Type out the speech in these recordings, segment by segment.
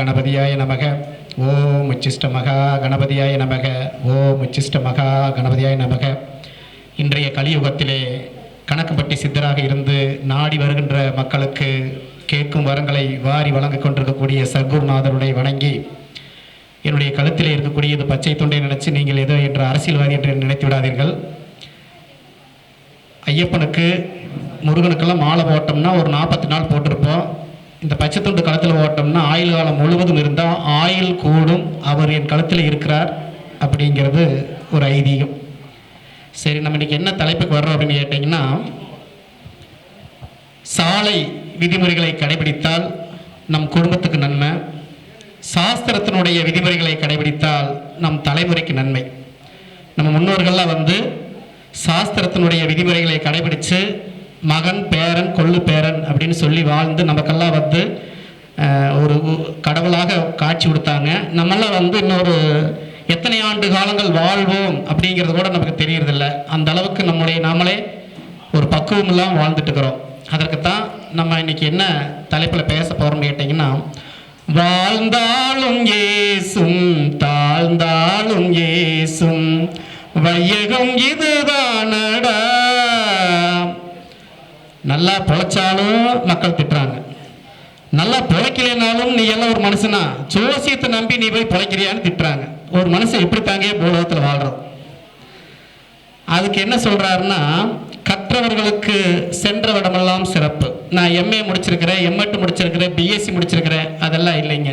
கணபதியாய நமக. ஓம் உச்சிஷ்ட மகா கணபதியாய நமக. ஓம் உச்சிஷ்ட மகா கணபதியாய நமக. இன்றைய கலியுகத்திலே கணக்குப்பட்டி சித்தராக இருந்து நாடி வருகின்ற மக்களுக்கு கேட்கும் வரங்களை வாரி வழங்கிக் கொண்டிருக்கக்கூடிய சர்க்குருநாதருடைய வணங்கி என்னுடைய கழுத்திலே இருக்கக்கூடிய இது பச்சை தொண்டை நினைச்சு நீங்கள் ஏதோ என்ற அரசியல்வாதி என்று நினைத்து விடாதீர்கள். ஐயப்பனுக்கு முருகனுக்கெல்லாம் மாலை போட்டோம்னா ஒரு நாற்பத்தி நாள் போட்டிருப்போம். இந்த பச்சை துண்டு கழுத்தில் ஓட்டோம்னா ஆயுள் காலம் முழுவதும் இருந்தால் ஆயுள் கூடும் அவர் என் கழுத்தில் இருக்கிறார் அப்படிங்கிறது ஒரு ஐதீகம். சரி நம்ம இன்னைக்கு என்ன தலைப்புக்கு வர்றோம் அப்படின்னு கேட்டிங்கன்னா சாலை விதிமுறைகளை கடைபிடித்தால் நம் குடும்பத்துக்கு நன்மை சாஸ்திரத்தினுடைய விதிமுறைகளை கடைபிடித்தால் நம் தலைமுறைக்கு நன்மை. நம்ம முன்னோர்கள்லாம் வந்து சாஸ்திரத்தினுடைய விதிமுறைகளை கடைபிடித்து மகன் பேரன் கொள்ளு பேரன் அப்படின்னு சொல்லி வாழ்ந்து நமக்கெல்லாம் வந்து ஒரு கடவுளாக காட்சி கொடுத்தாங்க. நம்மெல்லாம் வந்து இன்னொரு எத்தனை ஆண்டு காலங்கள் வாழ்வோம் அப்படிங்கிறது கூட நமக்கு தெரியறதில்ல. அந்த அளவுக்கு நம்முடைய நாமளே ஒரு பக்குவம் இல்லாமல் வாழ்ந்துட்டு இருக்கிறோம் அதற்குத்தான் நம்ம இன்னைக்கு என்ன தலைப்பில் பேச போகிறோம்னு கேட்டிங்கன்னா வாழ்ந்தாலும் ஏசும் தாழ்ந்தாலும் ஏசும் வையகம் இதுதானடா நல்லா பிழைச்சாலும் மக்கள் திட்டுறாங்க. நல்லா பிழைக்கலைனாலும் நீ எல்லாம் ஒரு மனுஷனா? ஜோசியத்தை நம்பி நீ போய் பிழைக்கிறியான்னு திட்டுறாங்க. ஒரு மனுஷன் எப்படி தாங்க பூலோகத்தில் வாழ்கிறோம் அதுக்கு என்ன சொல்கிறாருன்னா கற்றவர்களுக்கு சென்ற இடமெல்லாம் சிறப்பு. நான் எம்ஏ முடிச்சிருக்கிறேன் எம்எட் முடிச்சிருக்கிறேன் பிஎஸ்சி முடிச்சிருக்கிறேன் அதெல்லாம் இல்லைங்க.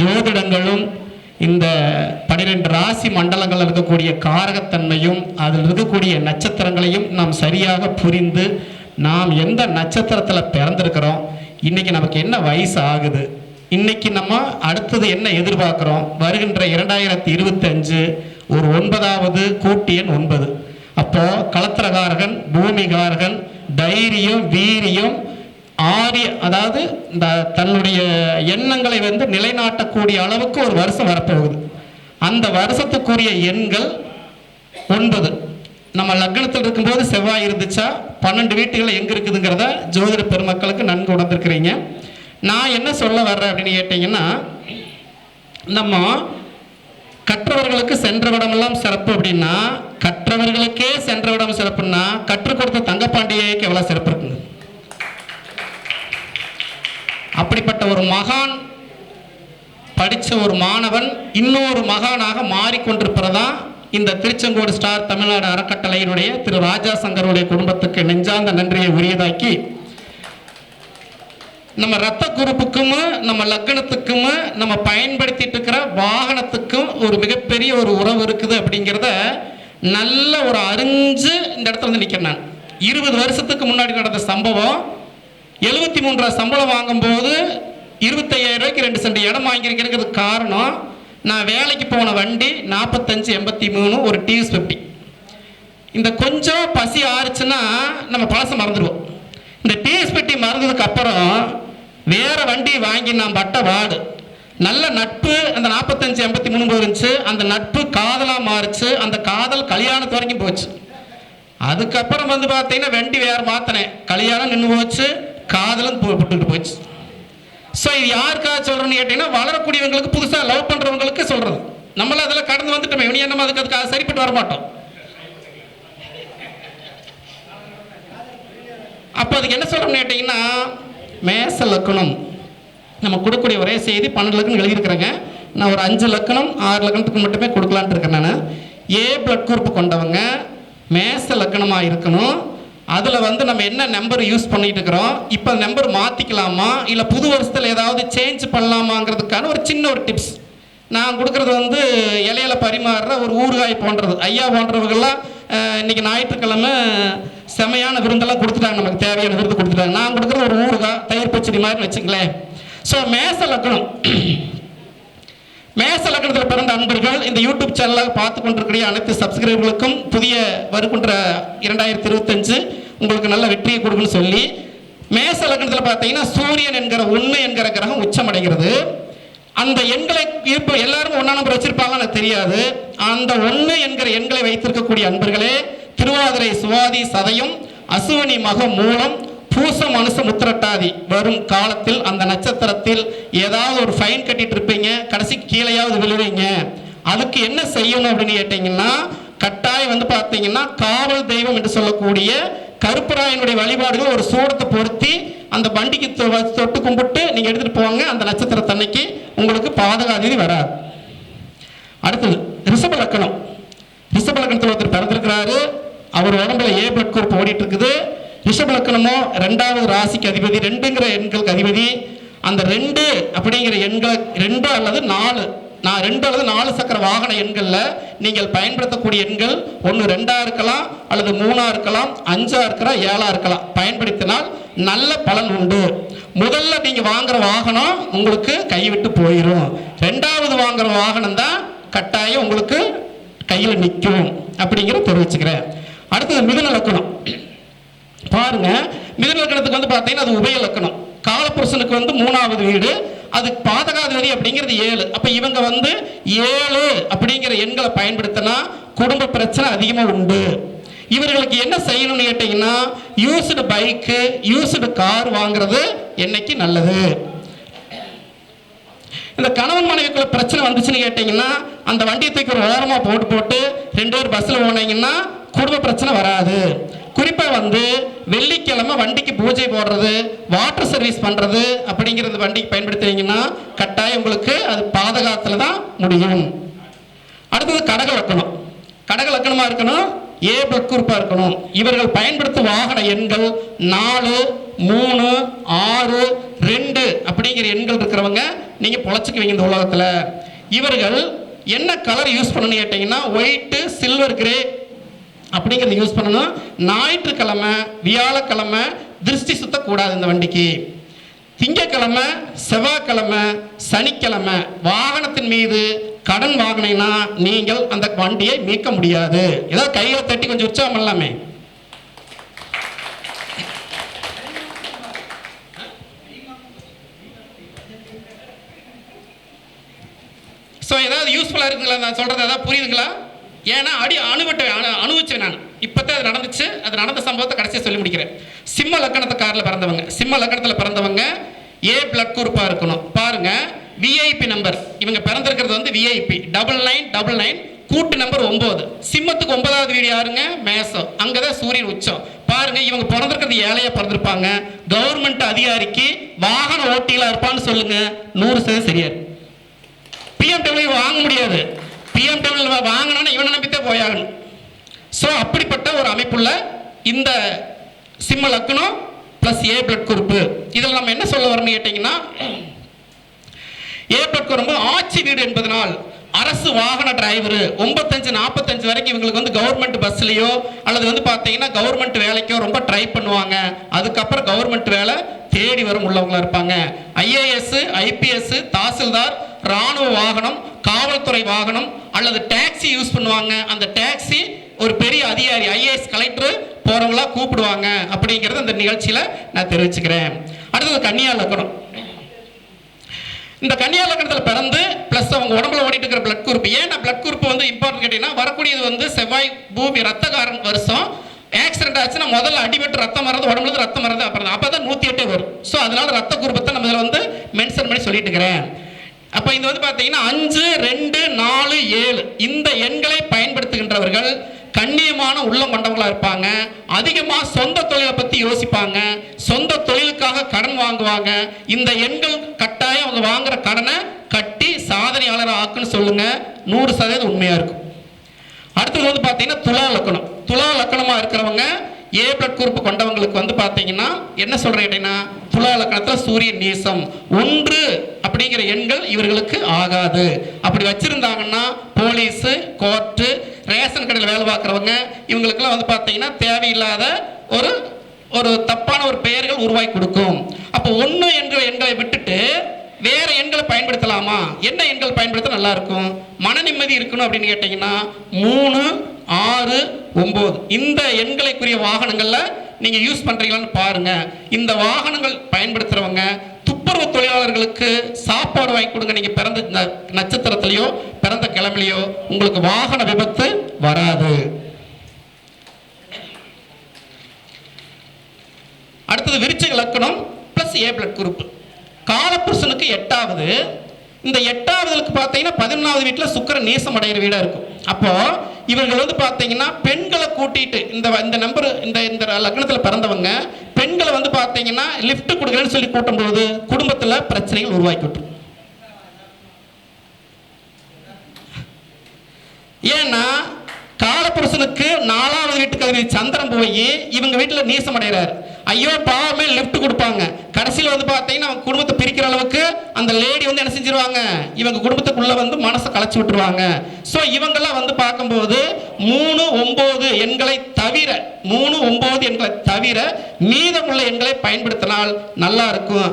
ஜோதிடங்களும் இந்த பன்னிரெண்டு ராசி மண்டலங்கள் இருக்கக்கூடிய காரகத்தன்மையும் அதில் இருக்கக்கூடிய நட்சத்திரங்களையும் நாம் சரியாக புரிந்து நாம் எந்த நட்சத்திரத்தில் பிறந்திருக்கிறோம் இன்றைக்கி நமக்கு என்ன வயசு ஆகுது இன்றைக்கி நம்ம அடுத்தது என்ன எதிர்பார்க்குறோம் வருகின்ற இரண்டாயிரத்தி இருபத்தஞ்சு ஒரு ஒன்பதாவது கூட்டி எண் ஒன்பது. அப்போது களத்திரகாரகன் பூமிகாரகன் தைரியம் வீரியம் ஆரிய அதாவது இந்த தன்னுடைய எண்ணங்களை வந்து நிலைநாட்டக்கூடிய அளவுக்கு ஒரு வருஷம் வரப்போகுது. அந்த வருஷத்துக்குரிய எண்கள் ஒன்பது. நம்ம லக்னத்தில் இருக்கும்போது செவ்வாய் இருந்துச்சா? பன்னெண்டு வீட்டுகள் எங்கே இருக்குதுங்கிறத ஜோதிட பெருமக்களுக்கு நன்கு உணர்ந்திருக்கிறீங்க. நான் என்ன சொல்ல வர்றேன் அப்படின்னு கேட்டிங்கன்னா நம்ம கற்றவர்களுக்கு சென்ற விடமெல்லாம் சிறப்பு அப்படின்னா கற்றவர்களுக்கே சென்ற விடம் சிறப்புன்னா கற்றுக் கொடுத்த தங்கப்பாண்டியைக்கு எவ்வளோ சிறப்பு இருக்குங்க? அப்படிப்பட்ட ஒரு மகான் படித்த ஒரு மாணவன் இன்னொரு மகானாக மாறிக்கொண்டிருப்பதான் இந்த திருச்செங்கோடு ஸ்டார் தமிழ்நாடு அறக்கட்டளையினுடைய திரு ராஜா சங்கருடைய குடும்பத்துக்கு நெஞ்சார்ந்த நன்றியை உரியதாக்கி நம்ம ரத்த குரூப்புக்கும் நம்ம லக்னத்துக்கும் நம்ம பயன்படுத்திட்டு இருக்கிற வாகனத்துக்கும் ஒரு மிகப்பெரிய ஒரு உறவு இருக்குது அப்படிங்கிறத நல்ல ஒரு அறிஞ்சு இந்த இடத்துல வந்து நிற்கிறேன் நான். இருபது வருஷத்துக்கு முன்னாடி நடந்த சம்பவம் எழுபத்தி மூன்றா சம்பளம் வாங்கும்போது இருபத்தையாயிரம் ரூபாய்க்கு ரெண்டு சென்ட் இடம் வாங்கியிருக்கிறதுக்கு காரணம் நான் வேலைக்கு போன வண்டி நாற்பத்தஞ்சு எண்பத்தி மூணு ஒரு டிஎஸ் ஃபிஃப்டி இந்த கொஞ்சம் பசி ஆறுச்சுன்னா நம்ம பழசை மறந்துடுவோம். இந்த டிஎஸ் பெட்டி மறந்ததுக்கு அப்புறம் வேற வண்டி வாங்கி நான் பட்ட வாடு நல்ல நட்பு அந்த நாற்பத்தஞ்சு எண்பத்தி மூணு போயிருந்துச்சு அந்த நட்பு காதலாக மாறுச்சு. அந்த காதல் கல்யாணத்து வரைக்கும் போச்சு. அதுக்கப்புறம் வந்து பார்த்தீங்கன்னா வண்டி வேற மாற்றினேன் கல்யாணம் நின்று போச்சு. காதலும் போட்டுக்கிட்டு போச்சு. ஸோ இது யாருக்காக சொல்கிறேன்னு கேட்டிங்கன்னா வளரக்கூடியவங்களுக்கு புதுசாக லவ் பண்ணுறவங்களுக்கு சொல்கிறது நம்மளாம் அதெல்லாம் கடந்து வந்துட்டோமே. இவனி நம்ம அதுக்கு அதுக்காக சரிப்பட்டு வரமாட்டோம் அப்போ அதுக்கு என்ன சொல்கிறோம்னு கேட்டிங்கன்னா மேச லக்கணம். நம்ம கொடுக்கக்கூடிய ஒரே செய்தி பன்னெண்டு லக்கணம் எழுதியிருக்கிறேங்க. நான் ஒரு அஞ்சு லக்கணம் ஆறு லக்கணத்துக்கு மட்டுமே கொடுக்கலான்ட்டு இருக்கேன் நான். ஏ பிளட் குரூப் கொண்டவங்க மேச லக்கணமாக இருக்கணும். அதில் வந்து நம்ம என்ன நம்பர் யூஸ் பண்ணிட்டு இருக்கிறோம்? இப்போ நம்பர் மாற்றிக்கலாமா இல்லை புது வருஷத்தில் ஏதாவது சேஞ்ச் பண்ணலாமாங்கிறதுக்கான ஒரு சின்ன ஒரு டிப்ஸ் நான் கொடுக்குறது வந்து இலையில பரிமாறுற ஒரு ஊறுகாய் போன்றது. ஐயா போன்றவர்கள்லாம் இன்னைக்கு ஞாயிற்றுக்கிழமை செமையான விருந்தெல்லாம் கொடுத்துட்டாங்க. நமக்கு தேவையான விருது கொடுத்துட்டாங்க. நான் கொடுக்குறது ஒரு ஊறுகாய் தயிர் பச்சடி மாதிரி வச்சுங்களேன். ஸோ மேச லக்கணம். மேச லக்கணத்தில் பிறந்த அன்பர்கள் இந்த யூடியூப் சேனலாக பார்த்து கொண்டிருக்கிற அனைத்து சப்ஸ்கிரைபர்களுக்கும் புதிய வருகின்ற இரண்டாயிரத்தி இருபத்தஞ்சு உங்களுக்கு நல்ல வெற்றியை கொடுக்குன்னு சொல்லி மேச லக்கணத்தில் பார்த்தீங்கன்னா சூரியன் என்கிற உண்மை என்கிற கிரகம் உச்சமடைகிறது. அந்த எண்களை இப்போ எல்லாரும் ஒன்றா நம்பர் வச்சிருப்பாங்கன்னு எனக்கு தெரியாது. அந்த ஒன்று என்கிற எண்களை வைத்திருக்கக்கூடிய அன்பர்களே திருவாதிரை சுவாதி சதயம் அசுவனி மக மூலம் பூச மனுஷ முத்திரட்டாதி. வரும் காலத்தில் அந்த நட்சத்திரத்தில் ஏதாவது ஒரு ஃபைன் கட்டிட்டு இருப்பீங்க கடைசி கீழேயாவது விழுவீங்க. அதுக்கு என்ன செய்யணும் அப்படின்னு கேட்டீங்கன்னா கட்டாயம் வந்து பார்த்தீங்கன்னா காவல் தெய்வம் என்று சொல்லக்கூடிய கருப்பராயனுடைய வழிபாடுகள் ஒரு சூடத்தை பொருத்தி அந்த வண்டிக்கு தொ- தொட்டு கும்பிட்டு நீங்கள் எடுத்துகிட்டு போவாங்க அந்த நட்சத்திரத்தன்னைக்கு உங்களுக்கு பாதகாதிதி வராது அடுத்தது ரிஷப லக்கணம். ரிஷப லக்கணத்தில் ஒருத்தர் பிறந்திருக்கிறாரு. அவர் உடம்புல ஏ பிளட் குரூப் ஓடிட்டு இருக்குது. ரிஷபலக்கணமோ ரெண்டாவது ராசிக்கு அதிபதி ரெண்டுங்கிற எண்களுக்கு அதிபதி. அந்த ரெண்டு அப்படிங்கிற எண்கள் ரெண்டு அல்லது நாலு நான் ரெண்டு அல்லது நாலு சக்கர வாகன எண்களில் நீங்கள் பயன்படுத்தக்கூடிய எண்கள் ஒன்று ரெண்டாக இருக்கலாம் அல்லது மூணாக இருக்கலாம் அஞ்சா இருக்கலாம் ஏழாக இருக்கலாம். பயன்படுத்தினால் நல்ல பலன் உண்டு. முதல்ல நீங்கள் வாங்குற வாகனம் உங்களுக்கு கைவிட்டு போயிடும் ரெண்டாவது வாங்குற வாகனம் தான் கட்டாயம் உங்களுக்கு கையில் நிற்கும் அப்படிங்கிற தெரிவிச்சுக்கிறேன். அடுத்தது மிதுன லக்கணம். பாருங்க மிதுன வந்து பார்த்தீங்கன்னா அது உபய லக்கணம். காலப்புருஷனுக்கு வந்து மூணாவது வீடு அது பாதகாதிபதி அப்படிங்கிறது ஏழு. அப்ப இவங்க வந்து ஏழு அப்படிங்கிற எண்களை பயன்படுத்தினா குடும்ப பிரச்சனை அதிகமாக உண்டு. இவர்களுக்கு என்ன செய்யணும்னு கேட்டீங்கன்னா யூஸ்டு பைக்கு யூஸ்டு கார் வாங்குறது என்னைக்கு நல்லது? இந்த கணவன் மனைவிக்குள்ள பிரச்சனை வந்துச்சுன்னு கேட்டிங்கன்னா அந்த வண்டியை தூக்கி ஒரு ஓரமாக போட்டு போட்டு ரெண்டு பேர் பஸ்ஸில் போனீங்கன்னா குடும்ப பிரச்சனை வராது. குறிப்பாக வந்து வெள்ளிக்கிழமை வண்டிக்கு பூஜை போடுறது வாட்டர் சர்வீஸ் பண்ணுறது அப்படிங்கிறது வண்டிக்கு பயன்படுத்துவீங்கன்னா கட்டாயம் உங்களுக்கு அது பாதகாத்தில் தான் முடியும். அடுத்தது கடக லக்கணம் கடக லக்கணமாக இருக்கணும்? ஏ பக்குறுப்பாக இருக்கணும். இவர்கள் பயன்படுத்தும் வாகன எண்கள் நாலு மூணு ஆறு ரெண்டு அப்படிங்கிற எண்கள் இருக்கிறவங்க நீங்கள் பொழைச்சிக்குவீங்க இந்த உலகத்தில். இவர்கள் என்ன கலர் யூஸ் பண்ணணும்னு கேட்டிங்கன்னா ஒயிட்டு சில்வர் கிரே அப்படிங்கிறத யூஸ் பண்ணணும். ஞாயிற்றுக்கிழமை வியாழக்கிழமை திருஷ்டி சுத்தக்கூடாது இந்த வண்டிக்கு. திங்கக்கிழமை செவ்வாய்க்கிழமை சனிக்கிழமை வாகனத்தின் மீது கடன் வாங்கினீங்கன்னா நீங்கள் அந்த வண்டியை மீட்க முடியாது. ஏதாவது கையில் தட்டி கொஞ்சம் உற்சாகம் பண்ணலாமே. ஸோ ஏதாவது யூஸ்ஃபுல்லாக இருக்குங்களா? நான் சொல்கிறது ஏதாவது புரியுதுங்களா? ஏன்னா அடி அணுவட்ட அணு அனுபவிச்சேன் நான். இப்போதான் அது நடந்துச்சு. அது நடந்த சம்பவத்தை கடைசியாக சொல்லி முடிக்கிறேன். சிம்ம லக்கணத்துக்காரில் பிறந்தவங்க சிம்ம லக்கணத்தில் பிறந்தவங்க ஏ பிளட் குரூப்பாக இருக்கணும். பாருங்க விஐபி நம்பர் இவங்க பிறந்திருக்கிறது வந்து VIP double nine double nine கூட்டு நம்பர் ஒம்பது. சிம்மத்துக்கு ஒன்பதாவது வீடு யாருங்க? மேசம். அங்கே தான் சூரியன் உச்சம். பாருங்க இவங்க பிறந்திருக்கிறது ஏழையா பிறந்திருப்பாங்க. கவர்மெண்ட் அதிகாரிக்கு வாகன ஓட்டிகளா இருப்பான்னு சொல்லுங்க. நூறு சதவீதம் சரியா பிஎம்டபிள்யூ வாங்க முடியாது. பிஎம்டபிள்யூ வாங்கணும்னு இவனை நம்பித்தே போயாகணும். ஸோ அப்படிப்பட்ட ஒரு அமைப்புள்ள இந்த சிம்ம லக்னம் ப்ளஸ் ஏ பிளட் குரூப்பு இதில் நம்ம என்ன சொல்ல வரோம்னு கேட்டிங்கன்னா ஏ பிளட் குரூப் ஆட்சி வீடு என்பதனால் அரசு வாகன டிரைவர் ஒன்பத்தஞ்சு நாற்பத்தஞ்சு வரைக்கும் இவங்களுக்கு வந்து கவர்மெண்ட் பஸ்லேயோ அல்லது வந்து பார்த்தீங்கன்னா கவர்மெண்ட் வேலைக்கோ ரொம்ப ட்ரை பண்ணுவாங்க. அதுக்கப்புறம் கவர்மெண்ட் வேலை தேடி வரும் உள்ளவங்களா இருப்பாங்க. ஐஏஎஸ் ஐபிஎஸ் தாசில்தார் ராணுவ வாகனம் காவல்துறை வாகனம் அல்லது டாக்ஸி யூஸ் பண்ணுவாங்க. அந்த டாக்ஸி ஒரு பெரிய அதிகாரி ஐஏஎஸ் கலெக்டர் போறவங்களா கூப்பிடுவாங்க. அப்படிங்கிறத இந்த நிகழ்ச்சியில நான் தெரிவிச்சுக்கிறேன். அடுத்தது கன்னியா லக்கணம். இந்த கன்னியா லக்கணத்தில் பிறந்து ப்ளஸ் அவங்க உடம்புல ஓடிட்டு இருக்கிற பிளட் குரூப் ஏன் பிளட் குரூப் வந்து இம்பார்ட்டன் கேட்டீங்கன்னா வரக்கூடியது வந்து செவ்வாய் பூமி ரத்தகாரன் வருஷம். ஆக்சிடென்ட் ஆச்சுன்னா முதல்ல அடிபட்டு ரத்தம் வர்றது உடம்புல ரத்தம் வர்றது அப்புறம் அப்போ தான் நூற்றி எட்டு வரும். ஸோ அதனால ரத்த குரூப்பத்தை நம்ம இதில் வந்து மென்ஷன் பண்ணி சொல்லிட்டு இருக்கிறேன் அப்போ இது வந்து பார்த்தீங்கன்னா அஞ்சு ரெண்டு நாலு ஏழு. இந்த எண்களை பயன்படுத்துகின்றவர்கள் கண்ணியமான உள்ளம் கொண்டவங்களா இருப்பாங்க. அதிகமாக சொந்த தொழிலை பற்றி யோசிப்பாங்க. சொந்த தொழிலுக்காக கடன் வாங்குவாங்க. இந்த எண்கள் கட்டாயம் அவங்க வாங்குற கடனை கட்டி சாதனையாளர் ஆக்குன்னு சொல்லுங்க. நூறு சதவீதம் உண்மையாக இருக்கும். அடுத்தது வந்து பார்த்தீங்கன்னா துலா லக்கணம். துலா லக்கணமாக இருக்கிறவங்க ஏ பிளட் குரூப் கொண்டவங்களுக்கு வந்து பார்த்தீங்கன்னா என்ன சொல்கிறேன் கேட்டீங்கன்னா துலா இலக்கணத்தில் சூரியன் நீசம். ஒன்று அப்படிங்கிற எண்கள் இவர்களுக்கு ஆகாது. அப்படி வச்சுருந்தாங்கன்னா போலீஸு கோர்ட்டு ரேஷன் கடையில் வேலை பார்க்குறவங்க இவங்களுக்கெல்லாம் வந்து பார்த்தீங்கன்னா தேவையில்லாத ஒரு ஒரு தப்பான ஒரு பெயர்கள் உருவாக்கி கொடுக்கும். அப்போ ஒன்று என்கிற எண்களை விட்டுட்டு வேற எண்களை பயன்படுத்தலாமா? என்ன எண்கள் பயன்படுத்த நல்லா இருக்கும் மன நிம்மதி இருக்கணும் அப்படின்னு கேட்டிங்கன்னா மூணு ஆறு ஒம்பது. இந்த எண்களைக்குரிய வாகனங்களில் நீங்கள் யூஸ் பண்ணுறீங்களான்னு பாருங்க. இந்த வாகனங்கள் பயன்படுத்துறவங்க துப்புரவு தொழிலாளர்களுக்கு சாப்பாடு வாங்கி கொடுங்க. நீங்கள் பிறந்த ந- பிறந்த கிழமையிலையோ உங்களுக்கு வாகன விபத்து வராது. அடுத்தது விருச்சிக லக்கணம் ப்ளஸ் ஏ பிளட் குரூப் காலப்புருஷனுக்கு எட்டாவது. இந்த எட்டாவதுக்கு பார்த்தீங்கன்னா பதினொன்றாவது வீட்டில் சுக்கரன் நேசம் அடைகிற வீடாக இருக்கும். அப்போ இவர்கள் வந்து பார்த்தீங்கன்னா பெண்களை கூட்டிட்டு இந்த இந்த நம்பர் இந்த இந்த லக்னத்தில் பிறந்தவங்க பெண்களை வந்து பார்த்தீங்கன்னா லிஃப்ட் கொடுக்குறேன்னு சொல்லி கூட்டும்போது குடும்பத்தில் பிரச்சனைகள் உருவாக்கி ஏன்னா காலபுருஷனுக்கு நாலாவது வீட்டுக்கு அதிபதி சந்திரன் போய் இவங்க வீட்டில் நீசம் ஐயோ பாவமே லிஃப்ட் கொடுப்பாங்க. கடைசியில் வந்து பார்த்தீங்கன்னா அவங்க குடும்பத்தை பிரிக்கிற அளவுக்கு அந்த லேடி வந்து என்ன செஞ்சிருவாங்க? இவங்க குடும்பத்துக்குள்ளே வந்து மனசை களைச்சி விட்டுருவாங்க. ஸோ இவங்கெல்லாம் வந்து பார்க்கும்போது மூணு ஒம்பது எண்களை தவிர மூணு ஒம்பது எண்களை தவிர மீதமுள்ள எண்களை பயன்படுத்தினால் நல்லா இருக்கும்.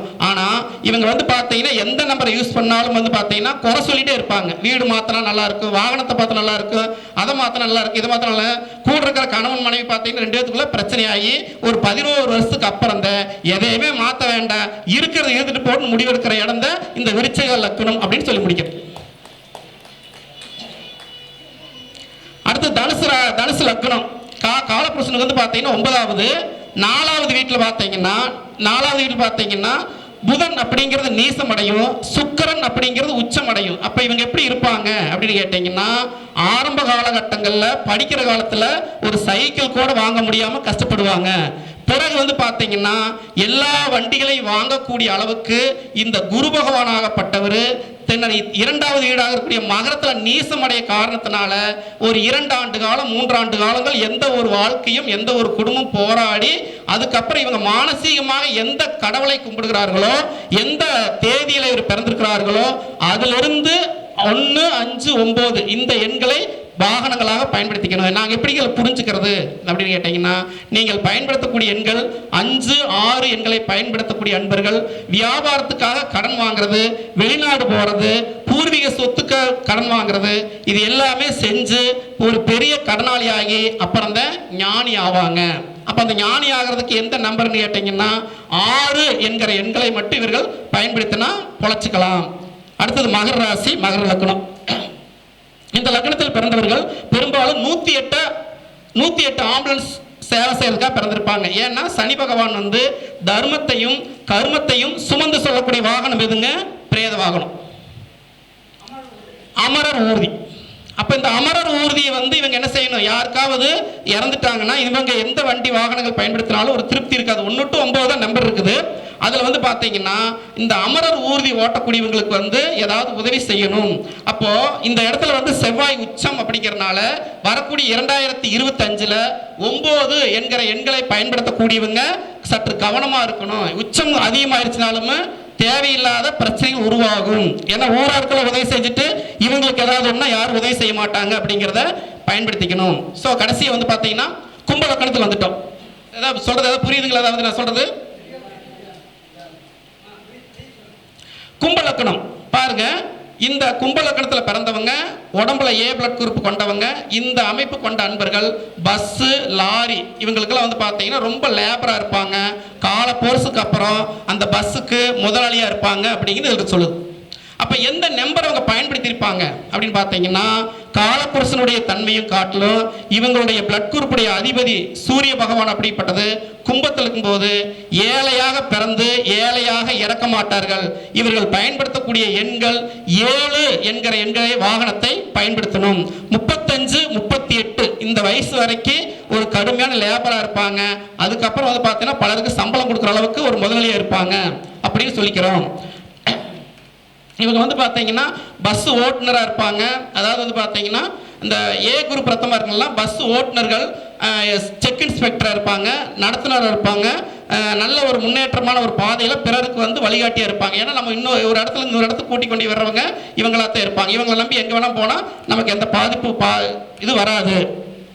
இவங்க வந்து பார்த்தீங்கன்னா எந்த நம்பரை யூஸ் பண்ணாலும் வந்து பார்த்தீங்கன்னா குறை சொல்லிட்டே இருப்பாங்க. வீடு மாற்றினா நல்லா இருக்கும் வாகனத்தை பார்த்து நல்லா இருக்கும் அதை மாற்றினா நல்லா இருக்கும் இதை மாத்திரம் நல்லா கூட இருக்கிற கணவன் மனைவி பார்த்தீங்கன்னா ரெண்டு பேத்துக்குள்ள பிரச்சனையாகி ஒரு பதினோரு வருஷத்துக்கு அப்புறம் தான் எதையுமே மாற்ற வேண்டாம் இருக்கிறத இருந்துட்டு போட்டு முடிவெடுக்கிற இடம் தான் இந்த விருச்சக லக்கணம் அப்படின்னு சொல்லி முடிக்கிறது. அடுத்து தனுசு தனுசு லக்னம். கா காலப்புருஷனுக்கு வந்து பார்த்தீங்கன்னா ஒன்பதாவது நாலாவது வீட்டில் பார்த்தீங்கன்னா நாலாவது வீட்டில் பார்த்தீங்கன்னா புதன் அப்படிங்கிறது நீசம் அடையும் சுக்கிரன் அப்படிங்கிறது உச்சம் அடையும் அப்போ இவங்க எப்படி இருப்பாங்க அப்படின்னு கேட்டிங்கன்னா ஆரம்ப காலகட்டங்களில் படிக்கிற காலத்தில் ஒரு சைக்கிள் கூட வாங்க முடியாமல் கஷ்டப்படுவாங்க. பிறகு வந்து பார்த்தீங்கன்னா எல்லா வண்டிகளையும் வாங்கக்கூடிய அளவுக்கு இந்த குரு பகவானாகப்பட்டவர் தென்னை இரண்டாவது வீடாக இருக்கக்கூடிய மகரத்தில் நீசமடைய காரணத்தினால ஒரு இரண்டு ஆண்டு காலம் மூன்றாண்டு காலங்கள் எந்த ஒரு வாழ்க்கையும் எந்த ஒரு குடும்பம் போராடி அதுக்கப்புறம் இவங்க மானசீகமாக எந்த கடவுளை கும்பிடுகிறார்களோ எந்த தேதியில இவர் பிறந்திருக்கிறார்களோ அதிலிருந்து ஒன்று அஞ்சு ஒம்பது இந்த எண்களை வாகனங்களாக பயன்படுத்திக்கணும். நாங்கள் எப்படி புரிஞ்சுக்கிறது அப்படின்னு கேட்டிங்கன்னா நீங்கள் பயன்படுத்தக்கூடிய எண்கள் அஞ்சு ஆறு எண்களை பயன்படுத்தக்கூடிய அன்பர்கள் வியாபாரத்துக்காக கடன் வாங்குறது வெளிநாடு போகிறது பூர்வீக சொத்துக்கு கடன் வாங்குறது இது எல்லாமே செஞ்சு ஒரு பெரிய கடனாளியாகி அப்புறம் தான் ஞானி ஆவாங்க. அப்போ அந்த ஞானி ஆகிறதுக்கு எந்த நம்பர்னு கேட்டிங்கன்னா ஆறு என்கிற எண்களை மட்டும் இவர்கள் பயன்படுத்தினா பொழைச்சிக்கலாம். அடுத்தது மகர ராசி மகர லக்னம். இந்த லக்னத்தில் பிறந்தவர்கள் பெரும்பாலும் நூற்றி எட்டு நூற்றி எட்டு ஆம்புலன்ஸ் சேவை செய்யறதுக்காக பிறந்திருப்பாங்க. ஏன்னா சனி பகவான் வந்து தர்மத்தையும் கர்மத்தையும் சுமந்து சொல்லக்கூடிய வாகனம் எதுங்க? பிரேத வாகனம். அமரர் ஊர்தி. அப்போ இந்த அமரர் ஊர்தியை வந்து இவங்க என்ன செய்யணும்? யாருக்காவது இறந்துட்டாங்கன்னா இவங்க எந்த வண்டி வாகனங்கள் பயன்படுத்தினாலும் ஒரு திருப்தி இருக்காது. ஒன்று டு ஒன்பது தான் நம்பர் இருக்குது. அதில் வந்து பார்த்தீங்கன்னா இந்த அமரர் ஊர்தி ஓட்டக்கூடியவங்களுக்கு வந்து ஏதாவது உதவி செய்யணும். அப்போது இந்த இடத்துல வந்து செவ்வாய் உச்சம் அப்படிங்கிறனால வரக்கூடிய இரண்டாயிரத்தி இருபத்தஞ்சில் ஒம்பது என்கிற எண்களை பயன்படுத்தக்கூடியவங்க சற்று கவனமாக இருக்கணும். உச்சம் அதிகமாயிருச்சுனாலுமே தேவையில்லாத பிரச்சனைகள் உருவாகும். ஏன்னா ஊராட்களை உதவி செஞ்சுட்டு இவங்களுக்கு ஏதாவது ஒன்றா யாரும் உதவி செய்ய மாட்டாங்க அப்படிங்கிறத பயன்படுத்திக்கணும். ஸோ கடைசியை வந்து பார்த்தீங்கன்னா கும்பலக்கணத்துக்கு வந்துட்டோம். ஏதாவது சொல்கிறது ஏதாவது புரியுதுங்களா? அதாவது நான் சொல்கிறது கும்பலக்கணம். பாருங்கள் இந்த கும்பலக்கணத்தில் பிறந்தவங்க உடம்புல ஏ பிளட் குரூப் கொண்டவங்க இந்த அமைப்பு கொண்ட அன்பர்கள் பஸ்ஸு லாரி இவங்களுக்கெல்லாம் வந்து பார்த்தீங்கன்னா ரொம்ப லேபராக இருப்பாங்க. கால போர்ஸுக்கு அப்புறம் அந்த பஸ்ஸுக்கு முதலாளியாக இருப்பாங்க அப்படிங்கிறது இதுக்கு சொல்லுது. அப்போ எந்த நம்பர் அவங்க பயன்படுத்தியிருப்பாங்க அப்படின்னு பார்த்தீங்கன்னா காலபுருஷனுடைய தன்மையும் காட்டிலும் இவங்களுடைய பிளட் குரூப்புடைய அதிபதி சூரிய பகவான் அப்படிப்பட்டது. கும்பத்தில் இருக்கும்போது ஏழையாக பிறந்து ஏழையாக இறக்க மாட்டார்கள். இவர்கள் பயன்படுத்தக்கூடிய எண்கள் ஏழு என்கிற எண்களை வாகனத்தை பயன்படுத்தணும். முப்பத்தஞ்சு முப்பத்தி எட்டு இந்த வயசு வரைக்கும் ஒரு கடுமையான லேபராக இருப்பாங்க. அதுக்கப்புறம் வந்து பார்த்தீங்கன்னா பலருக்கு சம்பளம் கொடுக்குற அளவுக்கு ஒரு முதலாளியாக இருப்பாங்க அப்படின்னு சொல்லிக்கிறோம். இவங்க வந்து பார்த்தீங்கன்னா பஸ் ஓட்டுநராக இருப்பாங்க. அதாவது வந்து பார்த்தீங்கன்னா இந்த ஏ குரூப் ரத்தமாக இருக்கலாம் பஸ் ஓட்டுநர்கள் செக் இன்ஸ்பெக்டராக இருப்பாங்க நடத்துனராக இருப்பாங்க. நல்ல ஒரு முன்னேற்றமான ஒரு பாதையில் பிறருக்கு வந்து வழிகாட்டியாக இருப்பாங்க. ஏன்னா நம்ம இன்னும் ஒரு இடத்துல இன்னொரு இடத்துக்கு கூட்டி கொண்டு வர்றவங்க இவங்களா தான் இருப்பாங்க. இவங்களை நம்பி எங்கே வேணால் போனால் நமக்கு எந்த பாதிப்பு பா இது வராது.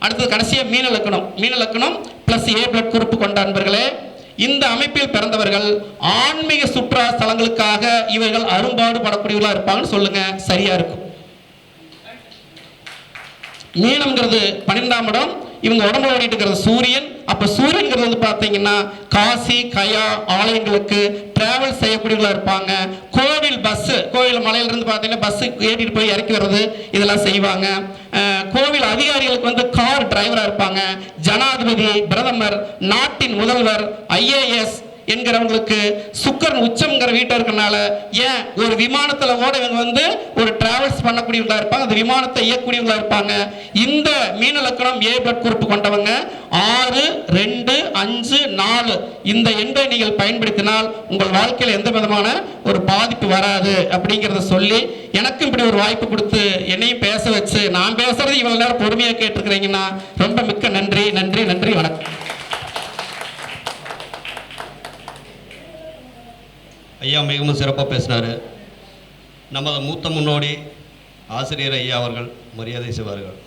அடுத்தது கடைசியாக மீன லக்கணம். மீன லக்கணம் ப்ளஸ் ஏ பிளட் குரூப் கொண்ட அன்பர்களே. இந்த அமைப்பில் பிறந்தவர்கள் ஆன்மீக சுற்றுலா ஸ்தலங்களுக்காக இவர்கள் அரும்பாடு படக்கூடியவர்களா இருப்பாங்கன்னு சொல்லுங்க. சரியா இருக்கும். மீனம்ங்கிறது பன்னிரெண்டாம் இடம். இவங்க உடம்புல ஓடிட்டு இருக்கிறது சூரியன் அப்ப சூரியன்கிறது வந்து பார்த்தீங்கன்னா காசி கயா ஆலயங்களுக்கு டிராவல் செய்யக்கூடியவங்களா இருப்பாங்க. கோவில் பஸ் கோவில் மலையில இருந்து பார்த்தீங்கன்னா பஸ் ஏறிட்டு போய் இறக்கி வர்றது இதெல்லாம் செய்வாங்க. கோவில் அதிகாரிகளுக்கு வந்து கார் டிரைவரா இருப்பாங்க. ஜனாதிபதி பிரதமர் நாட்டின் முதல்வர் ஐஏஎஸ் என்கிறவங்களுக்கு சுக்கரன் உச்சம்ங்கிற வீட்டை இருக்கனால ஏன் ஒரு விமானத்தில் கூட இவங்க வந்து ஒரு டிராவல்ஸ் பண்ணக்கூடியவங்களா இருப்பாங்க அந்த விமானத்தை இயக்கக்கூடியவங்களா இருப்பாங்க. இந்த மீன லக்கணம் ஏ பட் குறிப்பு கொண்டவங்க. ஆறு ரெண்டு அஞ்சு நாலு. இந்த எண்ணை நீங்கள் பயன்படுத்தினால் உங்கள் வாழ்க்கையில் எந்த விதமான ஒரு பாதிப்பு வராது அப்படிங்கிறத சொல்லி எனக்கும் இப்படி ஒரு வாய்ப்பு கொடுத்து என்னையும் பேச வச்சு நான் பேசுறது இவ்வளவு நேரம் பொறுமையாக கேட்டிருக்கிறீங்கன்னா ரொம்ப மிக்க நன்றி நன்றி நன்றி வணக்கம். ஐயா மிகவும் சிறப்பாக பேசினார். நமது மூத்த முன்னோடி ஆசிரியர் ஐயா அவர்கள் மரியாதை செய்வார்கள்.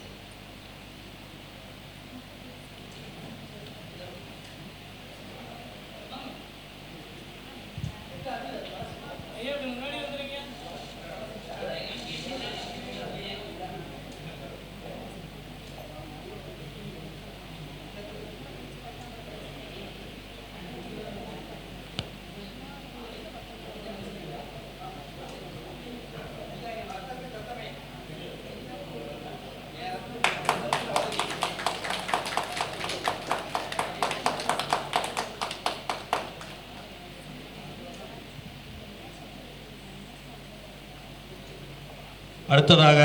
அடுத்ததாக